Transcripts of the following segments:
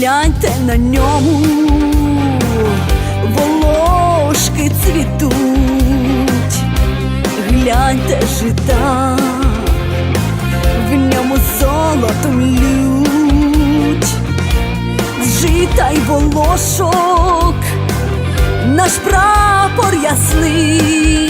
Гляньте на ньому, волошки цвітуть, гляньте жита, в ньому золотом лють, з жита й волошок, наш прапор ясний,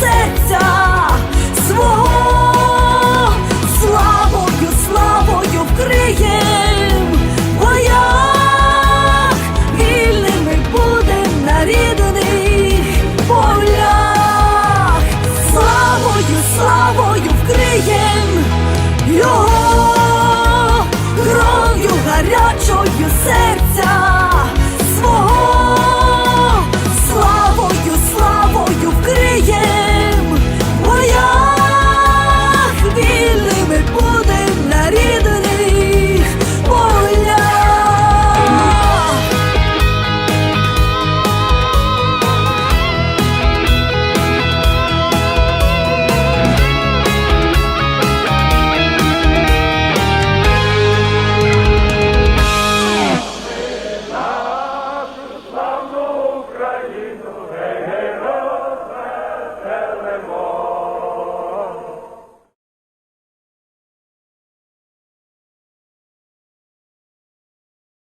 せ